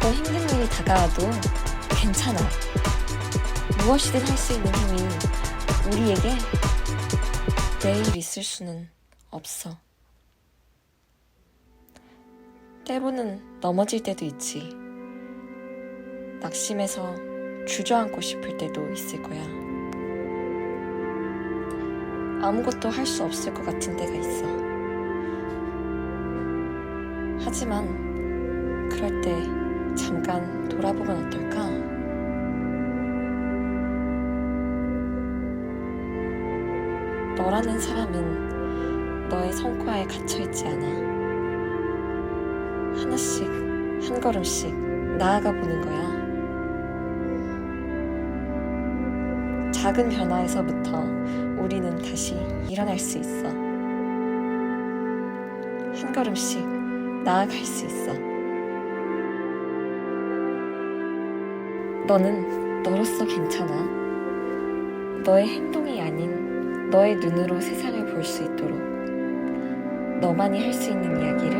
어떤 힘든 일이 다가와도 괜찮아. 무엇이든 할 수 있는 힘이 우리에게 내일 있을 수는 없어. 때로는 넘어질 때도 있지. 낙심해서 주저앉고 싶을 때도 있을 거야. 아무것도 할 수 없을 것 같은 때가 있어. 하지만 그럴 때 잠깐 돌아보면 어떨까? 너라는 사람은 너의 성과에 갇혀있지 않아. 하나씩, 한 걸음씩 나아가 보는 거야. 작은 변화에서부터 우리는 다시 일어날 수 있어. 한 걸음씩 나아갈 수 있어. 너는 너로서 괜찮아. 너의 행동이 아닌 너의 눈으로 세상을 볼 수 있도록 너만이 할 수 있는 이야기를